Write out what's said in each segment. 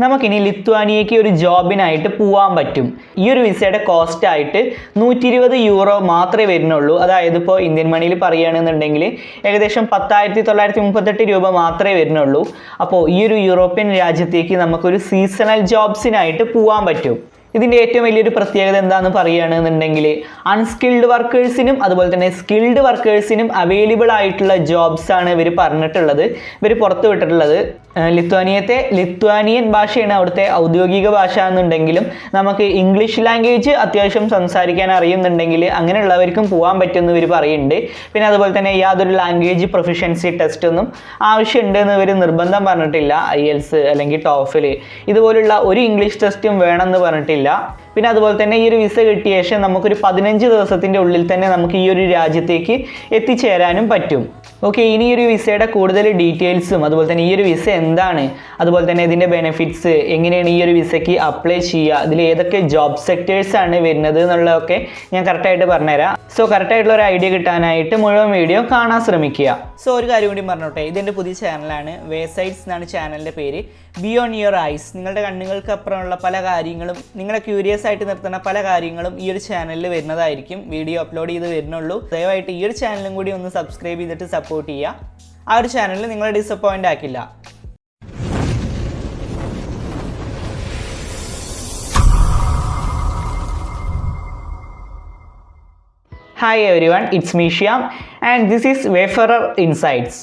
നമുക്കിനി ലിത്വാനിയയ്ക്ക് ഒരു ജോബിനായിട്ട് പോകാൻ പറ്റും. ഈ ഒരു വിസയുടെ കോസ്റ്റ് ആയിട്ട് നൂറ്റി ഇരുപത് യൂറോ മാത്രമേ വരുന്നുള്ളൂ. അതായത് ഇപ്പോൾ ഇന്ത്യൻ മണിയിൽ പറയുകയാണെന്നുണ്ടെങ്കിൽ ഏകദേശം പത്തായിരത്തി തൊള്ളായിരത്തി മുപ്പത്തെട്ട് രൂപ മാത്രമേ വരുന്നുള്ളൂ. അപ്പോൾ ഈ ഒരു യൂറോപ്യൻ രാജ്യത്തേക്ക് നമുക്കൊരു സീസണൽ ജോബ്സിനായിട്ട് പോകാൻ പറ്റും. ഇതിന്റെ ഏറ്റവും വലിയൊരു പ്രത്യേകത എന്താണെന്ന് പറയുകയാണെന്നുണ്ടെങ്കിൽ അൺസ്കിൽഡ് വർക്കേഴ്സിനും അതുപോലെ തന്നെ സ്കിൽഡ് വർക്കേഴ്സിനും അവൈലബിൾ ആയിട്ടുള്ള ജോബ്സ് ആണ് ഇവർ പറഞ്ഞിട്ടുള്ളത്. ഇവർ പുറത്ത് വിട്ടിട്ടുള്ളത്. ഏഹ് ലിത്വാനിയത്തെ ലിത്വാനിയൻ ഭാഷയാണ് അവിടുത്തെ ഔദ്യോഗിക ഭാഷ എന്നുണ്ടെങ്കിലും നമുക്ക് ഇംഗ്ലീഷ് ലാംഗ്വേജ് അത്യാവശ്യം സംസാരിക്കാൻ അറിയുന്നുണ്ടെങ്കിൽ അങ്ങനെയുള്ളവർക്കും പോകാൻ പറ്റുമെന്ന് ഇവർ പറയുന്നുണ്ട്. പിന്നെ അതുപോലെ തന്നെ യാതൊരു ലാംഗ്വേജ് പ്രൊഫിഷ്യൻസി ടെസ്റ്റ് ഒന്നും ആവശ്യമുണ്ട് എന്ന് ഇവർ നിർബന്ധം പറഞ്ഞിട്ടില്ല. ഐ എൽസ് അല്ലെങ്കിൽ ടോഫിൽ ഇതുപോലുള്ള ഒരു ഇംഗ്ലീഷ് ടെസ്റ്റും വേണമെന്ന് പറഞ്ഞിട്ടില്ല. പിന്നെ അതുപോലെ തന്നെ ഈ ഒരു വിസ കിട്ടിയ ശേഷം നമുക്കൊരു പതിനഞ്ച് ദിവസത്തിന്റെ ഉള്ളിൽ തന്നെ നമുക്ക് ഈ ഒരു രാജ്യത്തേക്ക് എത്തിച്ചേരാനും പറ്റും. ഓക്കെ ഇനി ഈ ഒരു വിസയുടെ കൂടുതൽ ഡീറ്റെയിൽസും അതുപോലെ തന്നെ ഈ ഒരു വിസ എന്താണ് അതുപോലെ തന്നെ ഇതിന്റെ ബെനിഫിറ്റ്സ് എങ്ങനെയാണ് ഈ ഒരു വിസയ്ക്ക് അപ്ലൈ ചെയ്യുക ഇതിൽ ഏതൊക്കെ ജോബ് സെക്ടേഴ്സ് ആണ് വരുന്നത് എന്നുള്ളതൊക്കെ ഞാൻ കറക്റ്റായിട്ട് പറഞ്ഞുതരാം. സോ കറക്റ്റായിട്ടുള്ള ഒരു ഐഡിയ കിട്ടാനായിട്ട് മുഴുവൻ വീഡിയോ കാണാൻ ശ്രമിക്കുക. സോ ഒരു കാര്യം കൂടി പറഞ്ഞോട്ടെ ഇതെന്റെ പുതിയ ചാനലാണ് വേസൈറ്റ്സ് എന്നാണ് ചാനലിന്റെ പേര്. ബിയോൺ യുവർ ഐസ് നിങ്ങളുടെ കണ്ണുകൾക്ക് അപ്പുറമുള്ള പല കാര്യങ്ങളും നിങ്ങളെ ക്യൂരിയസ് ആയിട്ട് നിർത്തുന്ന പല കാര്യങ്ങളും ഈ ഒരു ചാനലിൽ വരുന്നതായിരിക്കും. വീഡിയോ അപ്ലോഡ് ചെയ്ത് വരുന്നുള്ളൂ. ദയവായിട്ട് ഈ ഒരു ചാനലും കൂടി ഒന്ന് സബ്സ്ക്രൈബ് ചെയ്തിട്ട് സപ്പോർട്ട് ചെയ്യുക. ആ ഒരു ചാനലിൽ നിങ്ങളെ ഡിസപ്പോയിന്റ് ആക്കില്ല. Hi everyone it's മീഷ്യാം and this is wayfarer insights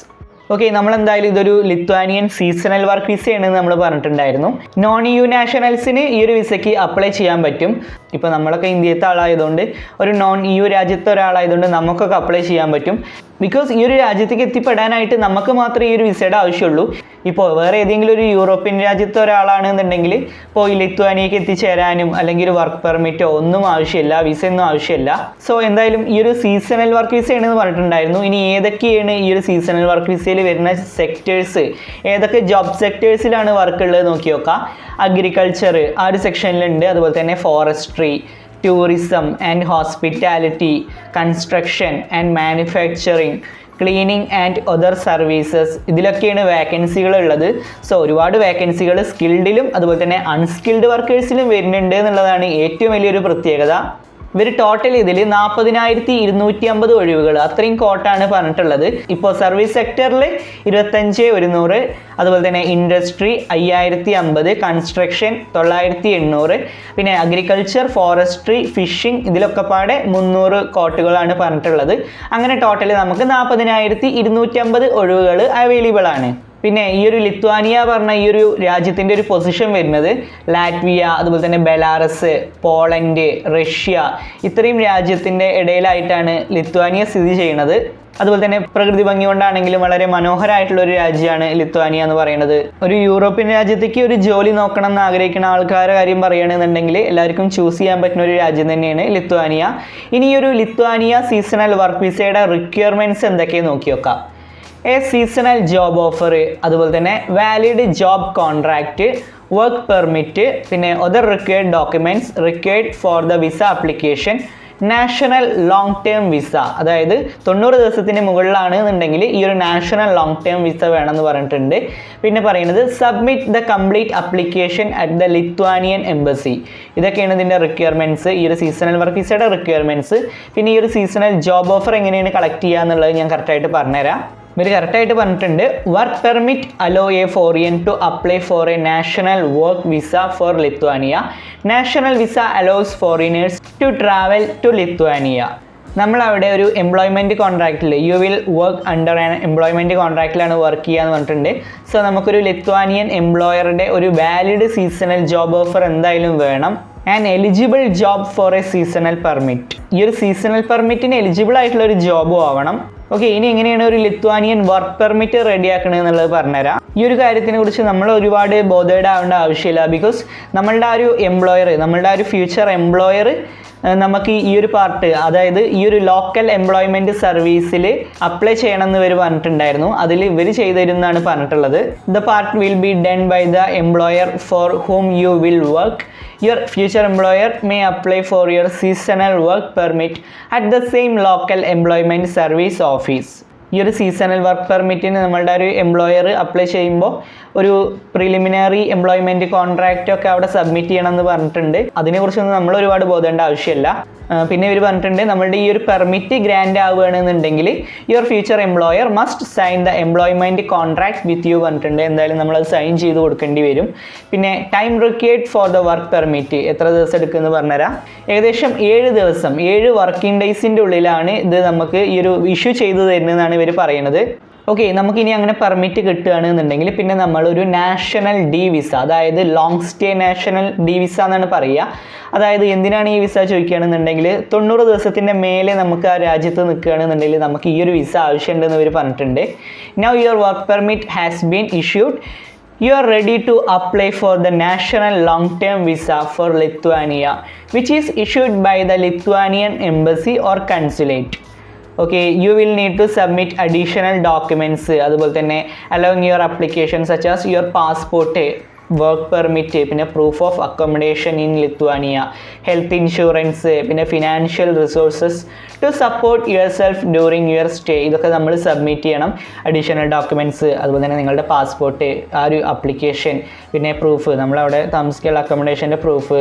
okay നമ്മൾ എന്തായാലും ഇതൊരു ലിത്വാനിയൻ സീസണൽ വർക്ക് വിസയാണ് നമ്മൾ പറഞ്ഞിട്ടുണ്ടായിരുന്നു. നോൺ യു നാഷണൽസിന് ഈ ഒരു വിസയ്ക്ക് അപ്ലൈ ചെയ്യാൻ പറ്റും. ഇപ്പോൾ നമ്മളൊക്കെ ഇന്ത്യത്തെ ആളായതുകൊണ്ട് ഒരു നോൺ യു രാജ്യത്തെ ഒരാളായതുകൊണ്ട് നമുക്കൊക്കെ അപ്ലൈ ചെയ്യാൻ പറ്റും. ബിക്കോസ് ഈ ഒരു രാജ്യത്തേക്ക് എത്തിപ്പെടാനായിട്ട് നമുക്ക് മാത്രമേ ഈ ഒരു വിസയുടെ ആവശ്യമുള്ളൂ. ഇപ്പോൾ വേറെ ഏതെങ്കിലും ഒരു യൂറോപ്യൻ രാജ്യത്തെ ഒരാളാണെന്നുണ്ടെങ്കിൽ ഇപ്പോൾ ഈ ലിത്വാനിയക്ക് എത്തിച്ചേരാനും അല്ലെങ്കിൽ വർക്ക് പെർമിറ്റോ ഒന്നും ആവശ്യമില്ല വിസയൊന്നും ആവശ്യമില്ല. സോ എന്തായാലും ഈ ഒരു സീസണൽ വർക്ക് വിസയാണെന്ന് പറഞ്ഞിട്ടുണ്ടായിരുന്നു. ഇനി ഏതൊക്കെയാണ് ഈ ഒരു സീസണൽ വർക്ക് വിസയിൽ വരുന്ന സെക്ടേഴ്സ് ഏതൊക്കെ ജോബ് സെക്ടേഴ്സിലാണ് വർക്ക് ഉള്ളത് നോക്കി നോക്കാം. അഗ്രികൾച്ചർ ആ ഒരു സെക്ഷനിലുണ്ട് അതുപോലെ തന്നെ forestry tourism and hospitality construction and manufacturing cleaning and other services ഇതിലൊക്കെയാണ് വേക്കൻസികൾ ഉള്ളത്. സോ ഒരുപാട് വേക്കൻസികൾ സ്കിൽഡിലും അതുപോലെ തന്നെ അൺസ്കിൽഡ് വർക്കേഴ്സിലും വരുന്നുണ്ട് എന്നുള്ളതാണ് ഏറ്റവും വലിയൊരു പ്രത്യേകത. ഇവർ ടോട്ടൽ ഇതിൽ നാൽപ്പതിനായിരത്തി ഇരുന്നൂറ്റി അമ്പത് ഒഴിവുകൾ അത്രയും കോട്ടാണ് പറഞ്ഞിട്ടുള്ളത്. ഇപ്പോൾ സർവീസ് സെക്ടറിൽ ഇരുപത്തഞ്ച് ഒരുന്നൂറ് അതുപോലെ തന്നെ ഇൻഡസ്ട്രി അയ്യായിരത്തി അമ്പത് കൺസ്ട്രക്ഷൻ തൊള്ളായിരത്തി എണ്ണൂറ് പിന്നെ അഗ്രികൾച്ചർ ഫോറസ്ട്രി ഫിഷിംഗ് ഇതിലൊക്കെ പാടെ മുന്നൂറ് കോട്ടുകളാണ് പറഞ്ഞിട്ടുള്ളത്. അങ്ങനെ ടോട്ടൽ നമുക്ക് നാൽപ്പതിനായിരത്തി ഇരുന്നൂറ്റി അമ്പത് ഒഴിവുകൾ അവൈലബിൾ ആണ്. പിന്നെ ഈ ഒരു ലിത്വാനിയ പറഞ്ഞ ഈ ഒരു രാജ്യത്തിന്റെ ഒരു പൊസിഷൻ വരുന്നത് ലാറ്റ്വിയ അതുപോലെ തന്നെ ബെലാറസ് പോളണ്ട് റഷ്യ ഇത്രയും രാജ്യത്തിന്റെ ഇടയിലായിട്ടാണ് ലിത്വാനിയ സ്ഥിതി ചെയ്യുന്നത്. അതുപോലെ തന്നെ പ്രകൃതി ഭംഗി കൊണ്ടാണെങ്കിലും വളരെ മനോഹരമായിട്ടുള്ള ഒരു രാജ്യമാണ് ലിത്വാനിയ എന്ന് പറയുന്നത്. ഒരു യൂറോപ്യൻ രാജ്യത്തേക്ക് ഒരു ജോലി നോക്കണം എന്ന് ആഗ്രഹിക്കുന്ന ആൾക്കാരുടെ കാര്യം പറയുകയാണെന്നുണ്ടെങ്കിൽ എല്ലാവർക്കും ചൂസ് ചെയ്യാൻ പറ്റുന്ന ഒരു രാജ്യം തന്നെയാണ് ലിത്വാനിയ. ഇനി ഒരു ലിത്വാനിയ സീസണൽ വർക്ക് വിസയുടെ റിക്വയർമെന്റ്സ് എന്തൊക്കെയാണ് നോക്കി നോക്കാം എ സീസണൽ ജോബ് ഓഫർ അതുപോലെ തന്നെ valid job contract work permit പിന്നെ other required documents required for the visa application national long term visa അതായത് തൊണ്ണൂറ് ദിവസത്തിന് മുകളിലാണ് എന്നുണ്ടെങ്കിൽ ഈ ഒരു നാഷണൽ ലോങ് ടേം വിസ വേണമെന്ന് പറഞ്ഞിട്ടുണ്ട്. പിന്നെ പറയുന്നത് submit the complete application at the Lithuanian embassy ഇതൊക്കെയാണ് ഇതിന്റെ റിക്വയർമെന്റ്സ് ഈ ഒരു സീസണൽ വർക്ക് വിസയുടെ റിക്വയർമെന്റ്സ് പിന്നെ ഈ ഒരു സീസണൽ ജോബ് ഓഫർ എങ്ങനെയാണ് കളക്ട് ചെയ്യുക എന്നുള്ളത് ഞാൻ കറക്റ്റായിട്ട് പറഞ്ഞുതരാം. ഇവർ കറക്റ്റായിട്ട് പറഞ്ഞിട്ടുണ്ട്. Work permit allow a foreigner to apply for a national work visa for Lithuania national visa allows foreigners to travel to Lithuania നമ്മളവിടെ ഒരു employment കോൺട്രാക്റ്റിൽ you will work under an employment കോൺട്രാക്റ്റിലാണ് work ചെയ്യുക എന്ന് പറഞ്ഞിട്ടുണ്ട്. സോ നമുക്കൊരു Lithuanian എംപ്ലോയറുടെ ഒരു valid seasonal job offer എന്തായാലും വേണം. And eligible job for a seasonal permit ഈ ഒരു സീസണൽ പെർമിറ്റിന് എലിജിബിൾ ആയിട്ടുള്ള ഒരു ജോബും ആവണം. ഓക്കെ ഇനി എങ്ങനെയാണ് ഒരു ലിത്വാനിയൻ വർക്ക് പെർമിറ്റ് റെഡിയാക്കണത് എന്നുള്ളത് പറഞ്ഞുതരാം. ഈ ഒരു കാര്യത്തിനെ കുറിച്ച് നമ്മൾ ഒരുപാട് ബോധേഡ് ആവേണ്ട ആവശ്യമില്ല. ബിക്കോസ് നമ്മളുടെ ആ ഒരു എംപ്ലോയർ നമ്മളുടെ ആ ഒരു ഫ്യൂച്ചർ എംപ്ലോയർ നമുക്ക് ഈ ഒരു പാർട്ട് അതായത് ഈ ഒരു ലോക്കൽ എംപ്ലോയ്മെന്റ് സർവീസിൽ അപ്ലൈ ചെയ്യണം എന്ന് ഇവർ പറഞ്ഞിട്ടുണ്ടായിരുന്നു. അതിൽ ഇവർ ചെയ്തു തരുന്നതാണ് പറഞ്ഞിട്ടുള്ളത്. The part will be done by the employer for whom you will work your future employer may apply for your seasonal work permit at the same local employment service office ഈ ഒരു സീസണൽ വർക്ക് പെർമിറ്റിന് നമ്മളുടെ ഒരു employer apply ചെയ്യുമ്പോൾ ഒരു preliminary employment contract ഒക്കെ അവിടെ submit ചെയ്യണം എന്ന് പറഞ്ഞിട്ടുണ്ട്. അതിനെക്കുറിച്ചൊന്നും നമ്മൾ ഒരുപാട് ബോധേണ്ട ആവശ്യമില്ല. പിന്നെ ഇവർ പറഞ്ഞിട്ടുണ്ട് നമ്മുടെ ഈ ഒരു permit grant ആവുകയാണെന്നുണ്ടെങ്കിൽ your future employer must sign the employment contract with you പറഞ്ഞിട്ടുണ്ട്. എന്തായാലും നമ്മളത് സൈൻ ചെയ്ത് കൊടുക്കേണ്ടി വരും. പിന്നെ time required for the work permit എത്ര ദിവസം എടുക്കുമെന്ന് പറഞ്ഞുതരാം. ഏകദേശം ഏഴ് ദിവസം ഏഴ് വർക്കിംഗ് ഡേയ്സിന്റെ ഉള്ളിലാണ് ഇത് നമുക്ക് ഈ ഒരു ഇഷ്യൂ ചെയ്തു തരുന്നതെന്നാണ് ഇവർ പറയുന്നത്. ഓക്കെ നമുക്കിനി അങ്ങനെ പെർമിറ്റ് കിട്ടുകയാണെന്നുണ്ടെങ്കിൽ പിന്നെ നമ്മൾ ഒരു നാഷണൽ ഡി വിസ അതായത് long stay national D visa എന്നാണ് പറയുക. അതായത് എന്തിനാണ് ഈ വിസ ചോദിക്കുകയാണെന്നുണ്ടെങ്കിൽ തൊണ്ണൂറ് ദിവസത്തിന്റെ മേലെ നമുക്ക് ആ രാജ്യത്ത് നിൽക്കുകയാണെന്നുണ്ടെങ്കിൽ നമുക്ക് ഈ ഒരു വിസ ആവശ്യമുണ്ടെന്ന് ഇവർ പറഞ്ഞിട്ടുണ്ട്. Now your work permit has been issued you are ready to apply for the national long term visa for Lithuania which is issued by the Lithuanian embassy or consulate. Okay you will need to submit additional documents അതുപോലെ തന്നെ along your application such as your passport work permit പിന്നെ proof of accommodation in Lithuania health insurance പിന്നെ financial resources to support yourself during your stay ഇതൊക്കെ നമ്മൾ submit ചെയ്യണം. Additional documents അതുപോലെ തന്നെ നിങ്ങളുടെ പാസ്പോർട്ട് ആ ഒരു അപ്ലിക്കേഷൻ പിന്നെ പ്രൂഫ് നമ്മളവിടെ താമസിക്കാനുള്ള അക്കോമഡേഷന്റെ പ്രൂഫ്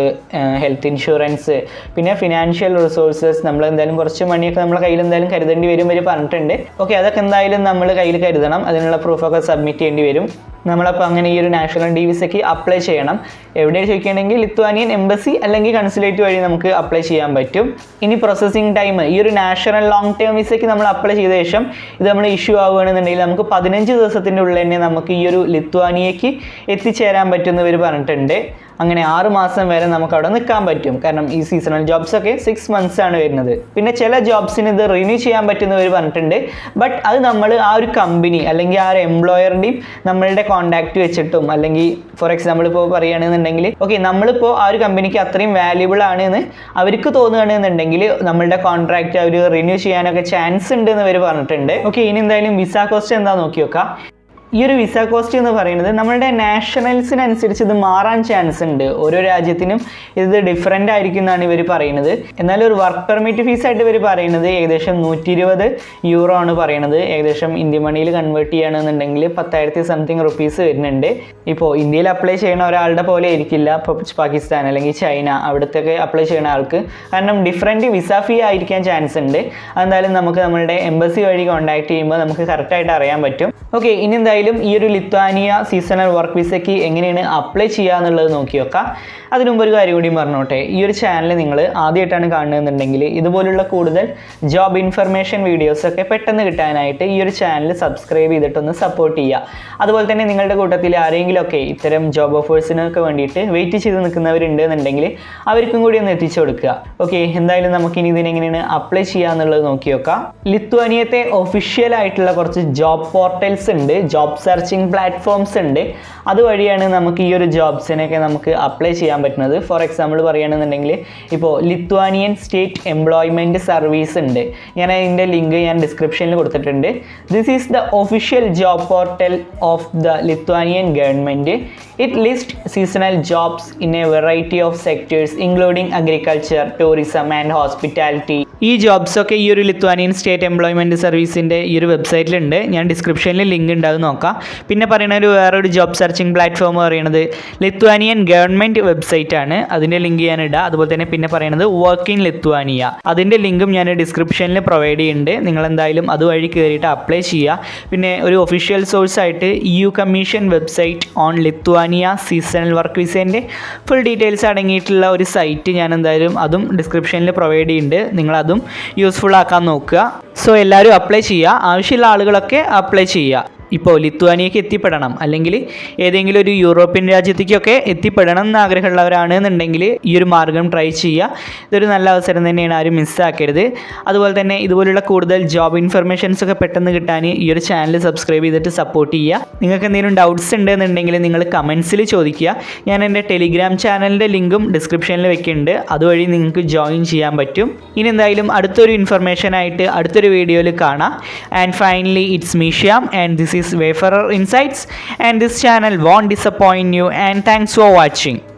ഹെൽത്ത് ഇൻഷുറൻസ് പിന്നെ ഫിനാൻഷ്യൽ റിസോഴ്സസ് നമ്മൾ എന്തായാലും കുറച്ച് മണിയൊക്കെ നമ്മുടെ കയ്യിൽ എന്തായാലും കരുതേണ്ടി വരും വരെ പറഞ്ഞിട്ടുണ്ട്. ഓക്കെ അതൊക്കെ എന്തായാലും നമ്മൾ കയ്യിൽ കരുതണം. അതിനുള്ള പ്രൂഫൊക്കെ സബ്മിറ്റ് ചെയ്യേണ്ടി വരും. നമ്മളപ്പോൾ അങ്ങനെ ഈ ഒരു നാഷണൽ ഡി വിസയ്ക്ക് അപ്ലൈ ചെയ്യണം. എവിടെ ചോദിക്കുകയാണെങ്കിൽ ലിത്വാനിയൻ എംബസി അല്ലെങ്കിൽ കൺസുലേറ്റ് വഴി നമുക്ക് അപ്ലൈ ചെയ്യാൻ പറ്റും. ഇനി പ്രോസസ്സിംഗ് ടൈം ഈ ഒരു നാഷണൽ ലോങ് ടേം വിസയ്ക്ക് നമ്മൾ അപ്ലൈ ചെയ്ത ശേഷം ഇത് നമ്മൾ ഇഷ്യൂ ആവുകയാണെന്നുണ്ടെങ്കിൽ നമുക്ക് പതിനഞ്ച് ദിവസത്തിന്റെ ഉള്ളിൽ തന്നെ നമുക്ക് ഈ ഒരു ലിത്വാനിയയ്ക്ക് എത്തിച്ചേരാൻ പറ്റുമെന്ന് ഇവർ പറഞ്ഞിട്ടുണ്ട്. അങ്ങനെ ആറ് മാസം വരെ നമുക്ക് അവിടെ നിൽക്കാൻ പറ്റും. കാരണം ഈ സീസണൽ ജോബ്സ് ഒക്കെ സിക്സ് മന്ത്സ് ആണ് വരുന്നത്. പിന്നെ ചില ജോബ്സിന് ഇത് റിന്യൂ ചെയ്യാൻ പറ്റുന്നവർ പറഞ്ഞിട്ടുണ്ട്. ബട്ട് അത് നമ്മൾ ആ ഒരു കമ്പനി അല്ലെങ്കിൽ ആ ഒരു എംപ്ലോയറിന്റെയും നമ്മളുടെ കോണ്ടാക്ട് വെച്ചിട്ടും അല്ലെങ്കിൽ ഫോർ എക്സാമ്പിൾ ഇപ്പോൾ പറയുകയാണെന്നുണ്ടെങ്കിൽ ഓക്കെ നമ്മളിപ്പോൾ ആ ഒരു കമ്പനിക്ക് അത്രയും വാല്യുബിൾ ആണ് എന്ന് അവർക്ക് തോന്നുകയാണെന്നുണ്ടെങ്കിൽ നമ്മളുടെ കോൺട്രാക്റ്റ് അവർ റിന്യൂ ചെയ്യാനൊക്കെ ചാൻസ് ഉണ്ട് എന്ന് അവർ പറഞ്ഞിട്ടുണ്ട്. ഓക്കെ ഇനി എന്തായാലും വിസ കോസ്റ്റ് എന്താ നോക്കി നോക്കാം. ഈ ഒരു വിസ കോസ്റ്റ് എന്ന് പറയുന്നത് നമ്മളുടെ നാഷണൽസിനനുസരിച്ച് ഇത് മാറാൻ ചാൻസ് ഉണ്ട്. ഓരോ രാജ്യത്തിനും ഇത് ഡിഫറെന്റ് ആയിരിക്കും എന്നാണ് ഇവർ പറയുന്നത്. എന്നാൽ ഒരു വർക്ക് പെർമിറ്റ് ഫീസ് ആയിട്ട് ഇവർ പറയുന്നത് ഏകദേശം നൂറ്റി ഇരുപത് യൂറോ ആണ് പറയുന്നത്. ഏകദേശം ഇന്ത്യ മണിയിൽ കൺവേർട്ട് ചെയ്യുകയാണെന്നുണ്ടെങ്കിൽ പത്തായിരത്തി സംതിങ് റുപ്പീസ് വരുന്നുണ്ട്. ഇപ്പോൾ ഇന്ത്യയിൽ അപ്ലൈ ചെയ്യുന്ന ഒരാളുടെ പോലെ ആയിരിക്കില്ല. ഇപ്പോൾ പാകിസ്ഥാൻ അല്ലെങ്കിൽ ചൈന അവിടുത്തെ അപ്ലൈ ചെയ്യുന്ന ആൾക്ക്. കാരണം ഡിഫറെന്റ് വിസ ഫീ ആയിരിക്കാൻ ചാൻസ് ഉണ്ട്. അതെന്തായാലും നമുക്ക് നമ്മളുടെ എംബസി വഴി കോൺടാക്ട് ചെയ്യുമ്പോൾ നമുക്ക് കറക്റ്റായിട്ട് അറിയാൻ പറ്റും. ഓക്കെ ഇനി എന്തായാലും ഈ ഒരു ലിത്വാനിയ സീസണൽ വർക്ക് വിസയ്ക്ക് എങ്ങനെയാണ് അപ്ലൈ ചെയ്യുക എന്നുള്ളത് നോക്കി വെക്കാം. അതിനു ഒരു കാര്യം കൂടി പറഞ്ഞോട്ടെ. ഈ ഒരു ചാനൽ നിങ്ങൾ ആദ്യമായിട്ടാണ് കാണുന്നതെന്നുണ്ടെങ്കിൽ ഇതുപോലുള്ള കൂടുതൽ ജോബ് ഇൻഫർമേഷൻ വീഡിയോസൊക്കെ പെട്ടെന്ന് കിട്ടാനായിട്ട് ഈ ഒരു ചാനൽ സബ്സ്ക്രൈബ് ചെയ്തിട്ടൊന്ന് സപ്പോർട്ട് ചെയ്യുക. അതുപോലെ തന്നെ നിങ്ങളുടെ കൂട്ടത്തിൽ ആരെങ്കിലുമൊക്കെ ഇത്തരം ജോബ് ഓഫേഴ്സിനൊക്കെ വേണ്ടിയിട്ട് വെയിറ്റ് ചെയ്ത് നിൽക്കുന്നവരുണ്ട് എന്നുണ്ടെങ്കിൽ അവർക്കും കൂടി ഒന്ന് എത്തിച്ചു കൊടുക്കുക. ഓക്കെ എന്തായാലും നമുക്കിനി ഇതിനെങ്ങനെയാണ് അപ്ലൈ ചെയ്യുക എന്നുള്ളത് നോക്കി നോക്കാം ലിത്വാനിയത്തെ ഒഫീഷ്യൽ ആയിട്ടുള്ള കുറച്ച് ജോബ് പോർട്ടൽസ് ഉണ്ട്. ജോബ് സെർച്ചിങ് പ്ലാറ്റ്ഫോംസ് ഉണ്ട്. അതുവഴിയാണ് നമുക്ക് ഈ ഒരു ജോബ്സിനൊക്കെ നമുക്ക് അപ്ലൈ ചെയ്യാൻ പറ്റുന്നത്. ഫോർ എക്സാമ്പിൾ പറയുകയാണെന്നുണ്ടെങ്കിൽ ഇപ്പോൾ ലിത്വാനിയൻ സ്റ്റേറ്റ് എംപ്ലോയ്മെന്റ് സർവീസ് ഉണ്ട്. ഞാൻ അതിന്റെ ലിങ്ക് ഞാൻ ഡിസ്ക്രിപ്ഷനിൽ കൊടുത്തിട്ടുണ്ട്. This is the official job portal of the Lithuanian government it list seasonal jobs in a variety of sectors including agriculture tourism and hospitality ഈ ജോബ്സൊക്കെ ഈ ഒരു ലിത്വാനിയൻ സ്റ്റേറ്റ് എംപ്ലോയ്മെന്റ് സർവീസിന്റെ ഈ ഒരു വെബ്സൈറ്റിലുണ്ട് ഞാൻ ഡിസ്ക്രിപ്ഷനിൽ ലിങ്ക് ഉണ്ടാകും നോക്കാം. പിന്നെ പറയുന്ന ഒരു വേറൊരു ജോബ് സെർച്ചിങ് പ്ലാറ്റ്ഫോം പറയുന്നത് ലിത്വാനിയൻ ഗവൺമെന്റ് വെബ്സൈറ്റ് ആണ്. അതിന്റെ ലിങ്ക് ഞാൻ ഇടാം. അതുപോലെ തന്നെ പിന്നെ പറയുന്നത് വർക്ക് ഇൻ ലിത്വാനിയ അതിന്റെ ലിങ്കും ഞാൻ ഡിസ്ക്രിപ്ഷനിൽ പ്രൊവൈഡ് ചെയ്യുന്നുണ്ട്. നിങ്ങൾ എന്തായാലും അതുവഴി കയറിയിട്ട് അപ്ലൈ ചെയ്യുക പിന്നെ ഒരു ഒഫീഷ്യൽ സോഴ്സ് ആയിട്ട് EU commission website on Lithuania seasonal work വിസേന്റെ full details അടങ്ങിയിട്ടുള്ള ഒരു സൈറ്റ് ഞാൻ എന്തായാലും അതും ഡിസ്ക്രിപ്ഷനിൽ പ്രൊവൈഡ് ചെയ്യുന്നുണ്ട്. നിങ്ങളതും യൂസ്ഫുൾ ആക്കാൻ നോക്കുക. സോ എല്ലാവരും അപ്ലൈ ചെയ്യുക ആവശ്യമുള്ള ആളുകളൊക്കെ അപ്ലൈ ചെയ്യുക ഇപ്പോൾ ലിത്വാനിയക്ക് എത്തിപ്പെടണം. അല്ലെങ്കിൽ ഏതെങ്കിലും ഒരു യൂറോപ്യൻ രാജ്യത്തേക്കൊക്കെ എത്തിപ്പെടണം എന്ന് ആഗ്രഹമുള്ളവരാണ് എന്നുണ്ടെങ്കിൽ ഈ ഒരു മാർഗം ട്രൈ ചെയ്യുക. ഇതൊരു നല്ല അവസരം തന്നെയാണ് ആരും മിസ്സാക്കരുത് അതുപോലെ തന്നെ ഇതുപോലുള്ള കൂടുതൽ ജോബ് ഇൻഫർമേഷൻസ് ഒക്കെ പെട്ടെന്ന് കിട്ടാൻ ഈ ഒരു ചാനൽ സബ്സ്ക്രൈബ് ചെയ്തിട്ട് സപ്പോർട്ട് ചെയ്യുക. നിങ്ങൾക്ക് എന്തെങ്കിലും ഡൗട്ട്സ് ഉണ്ടെന്നുണ്ടെങ്കിൽ നിങ്ങൾ കമൻസിൽ ചോദിക്കുക. ഞാൻ എന്റെ ടെലിഗ്രാം ചാനലിന്റെ ലിങ്കും ഡിസ്ക്രിപ്ഷനിൽ വെക്കുന്നുണ്ട്. അതുവഴി നിങ്ങൾക്ക് ജോയിൻ ചെയ്യാൻ പറ്റും. ഇനി എന്തായാലും അടുത്തൊരു ഇൻഫർമേഷനായിട്ട് അടുത്തൊരു വീഡിയോയിൽ കാണാം. And finally it's മീഷ്യാം and this is Wayfarer Insights and this channel won't disappoint you and thanks for watching.